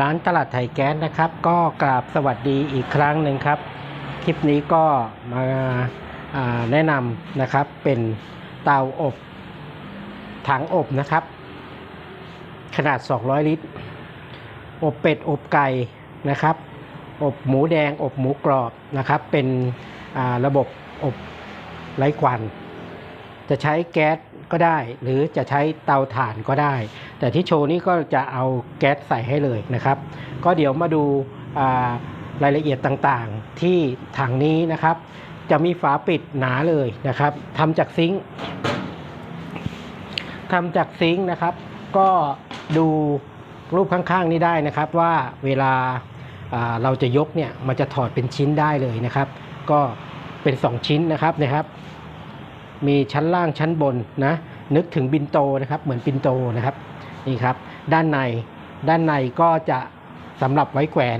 ร้านตลาดไทยแก๊สนะครับ ก็กราบสวัสดีอีกครั้งหนึ่งครับ คลิปนี้ก็มาาแนะนำนะครับเป็นเตาอบถังอบนะครับ ขนาด 200 ลิตร อบเป็ดอบไก่นะครับ อบหมูแดงอบหมูกรอบนะครับ เป็นระบบอบไร้ควัน จะใช้แก๊ส ก็ได้ หรือจะใช้เตาถ่านก็ได้ แต่ที่โชว์นี่ก็จะเอาแก๊สใส่ให้เลยนะครับ ก็เดี๋ยวมาดูรายละเอียดต่างๆ ที่ถังนี้นะครับ จะมีฝาปิดหนาเลยนะครับทำจากซิงค์ทำจากซิงค์นะครับ ก็ดูรูปข้างๆนี้ได้นะครับว่าเวลาาเราจะยกเนี่ยมันจะถอดเป็นชิ้นได้เลยนะครับ ก็เป็น 2 ชิ้นนะครับนะครับ มีชั้นล่างชั้นบนนะ นึกถึงบินโตนะครับ เหมือนปินโตนะครับนี่ครับ ด้านในด้านในก็จะสำหรับไว้แขวน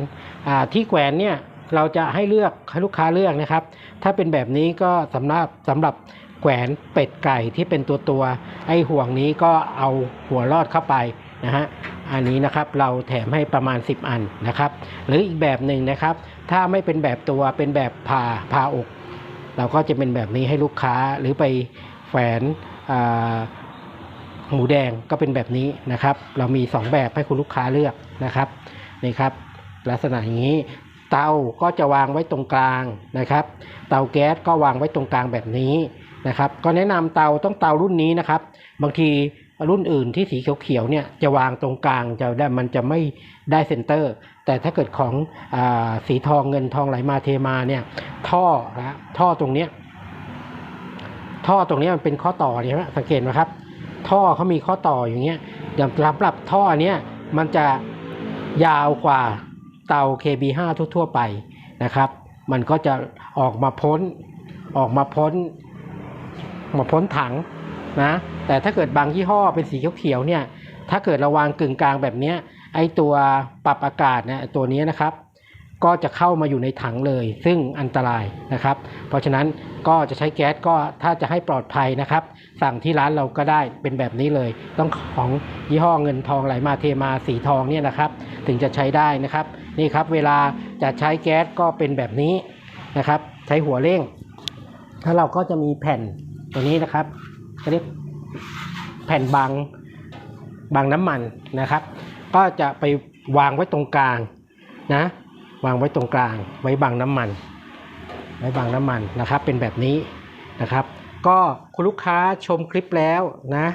ที่แขวนเนี่ยเราจะให้เลือกให้ลูกค้าเลือกนะครับ ถ้าเป็นแบบนี้ก็สำหรับสำหรับแขวนเป็ดไก่ที่เป็นตัวตัวไอห่วงนี้ก็เอาหัวรอดเข้าไปนะฮะอันนี้นะครับเราแถมให้ประมาณ 10 อันนะครับ หรืออีกแบบหนึ่งนะครับ ถ้าไม่เป็นแบบตัวเป็นแบบผ่าผ่าอก เราก็จะเป็นแบบนี้ให้ลูกค้าหรือไปแฝนหมูแดงก็เป็นแบบนี้นะครับ เรามี 2 แบบให้คุณลูกค้าเลือกนะครับนี่ครับ ลักษณะอย่างนี้ เตาก็จะวางไว้ตรงกลางนะครับ เตาแก๊สก็วางไว้ตรงกลางแบบนี้นะครับ ก็แนะนำเตาต้องเตารุ่นนี้นะครับ บางที รุ่นอื่นที่สีเขียวๆเนี่ยจะวางตรงกลางจะได้มันจะไม่ได้เซนเตอร์ แต่ถ้าเกิดของอสีทองเงินทองไหลมาเทมาเนี่ยท่อนะท่อตรงเนี้ยท่อตรงเนี้ยมันเป็นข้อต่อเนี่ยสังเกตไหมครับ ท่อเขามีข้อต่ออย่างเงี้ยอย่างสำหรับท่อเนี้ยมันจะยาวกว่าเตา KB5 ทั่วๆไปนะครับ มันก็จะออกมาพ้นออกมาพ้นมาพ้นถัง นะแต่ถ้าเกิดบางยี่ห้อเป็นสีเขียวๆเนี่ยถ้าเกิดเราวางกึ่งกลางแบบนี้ไอตัวปรับอากาศเนี่ยตัวนี้นะครับ ก็จะเข้ามาอยู่ในถังเลย ซึ่งอันตรายนะครับ เพราะฉะนั้นก็จะใช้แก๊สก็ถ้าจะให้ปลอดภัยนะครับ สั่งที่ร้านเราก็ได้เป็นแบบนี้เลย ต้องของยี่ห้อเงินทองไหลมาเทมาสีทองเนี่ยนะครับ ถึงจะใช้ได้นะครับนี่ครับเวลาจะใช้แก๊สก็เป็นแบบนี้นะครับ ใช้หัวเร่ง ถ้าเราก็จะมีแผ่นตัวนี้นะครับ เรียกแผ่นบางบางน้ำมันนะครับ ก็จะไปวางไว้ตรงกลางนะวางไว้ตรงกลาง ไว้บังน้ำมัน ไว้บังน้ำมันนะครับ เป็นแบบนี้นะครับ ก็คุณลูกค้าชมคลิปแล้วนะ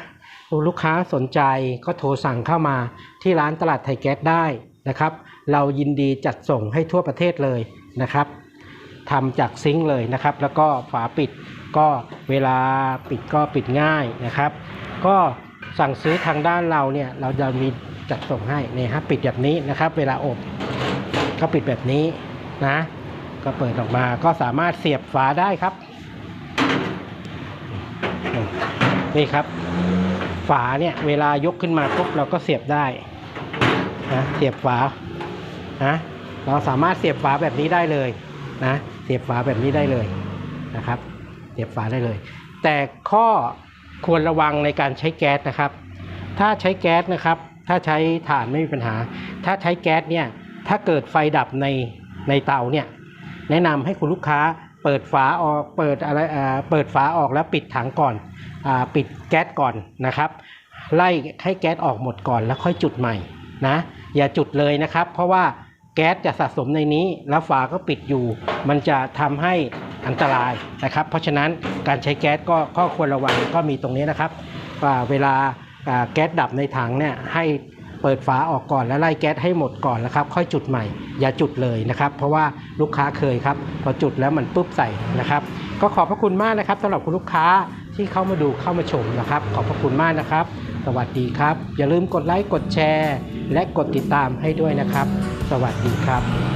คุณลูกค้าสนใจก็โทรสั่งเข้ามาที่ร้านตลาดไทยแก๊สได้นะครับ เรายินดีจัดส่งให้ทั่วประเทศเลยนะครับทำจากซิงค์เลยนะครับ แล้วก็ฝาปิด ก็เวลาปิดก็ปิดง่ายนะครับ ก็สั่งซื้อทางด้านเราเนี่ยเราจะมีจัดส่งให้นี่ฮะปิดแบบนี้นะครับ เวลาอบก็ปิดแบบนี้นะ ก็เปิดออกมาก็สามารถเสียบฝาได้ครับ นี่ครับ ฝาเนี่ยเวลายกขึ้นมาปุ๊บเราก็เสียบได้นะเสียบฝานะเราสามารถเสียบฝาแบบนี้ได้เลยนะ เสียบฝาแบบนี้ได้เลยนะครับ สียบฝาได้เลย แต่ข้อควรระวังในการใช้แก๊สนะครับ ถ้าใช้แก๊สนะครับ ถ้าใช้ถ่านไม่มีปัญหา ถ้าใช้แก๊สเนี่ยถ้าเกิดไฟดับในในเตาเนี่ยแนะนำให้คุณลูกค้าเปิดฝาออกเปิดอะไรอ่าเปิดฝาออกแล้วปิดถังก่อนอ่าปิดแก๊สก่อนนะครับ ไล่ให้แก๊สออกหมดก่อนแล้วค่อยจุดใหม่นะอย่าจุดเลยนะครับ เพราะว่าแก๊สจะสะสมในนี้ แล้วฝาก็ปิดอยู่ มันจะทำให้ อันตรายนะครับ เพราะฉะนั้นการใช้แก๊สก็ข้อควรระวังก็มีตรงนี้นะครับว่าเวลาแก๊สดับในถังเนี่ยให้เปิดฝาออกก่อนแล้วไล่แก๊สให้หมดก่อนแล้วครับ ค่อยจุดใหม่อย่าจุดเลยนะครับ เพราะว่าลูกค้าเคยครับพอจุดแล้วมันปุ๊บใส่นะครับ ก็ขอบพระคุณมากนะครับสำหรับคุณลูกค้าที่เข้ามาดูเข้ามาชมนะครับ ขอบพระคุณมากนะครับ สวัสดีครับ อย่าลืมกดไลค์กดแชร์ และกดติดตามให้ด้วยนะครับ สวัสดีครับ